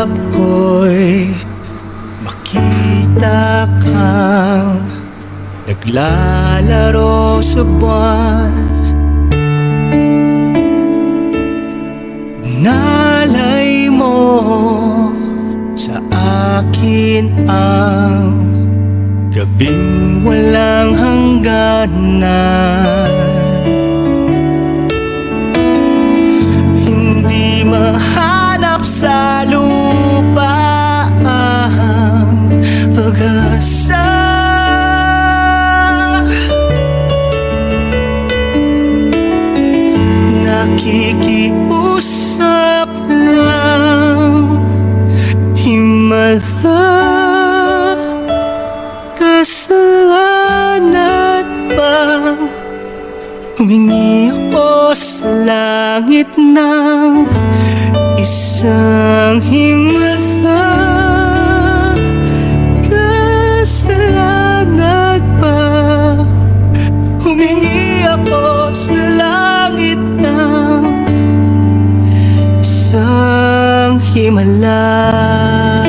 Pangarap ko'y makita kang Naglalaro sa buwan. Nalay mo sa akin ang Gabing walang hangganan Hindi mahanap sa nakikiusap lang. Himala kasalanan bang Humingi ako sa langit ng isang himala. Kasalanan bang Humingi ako sa man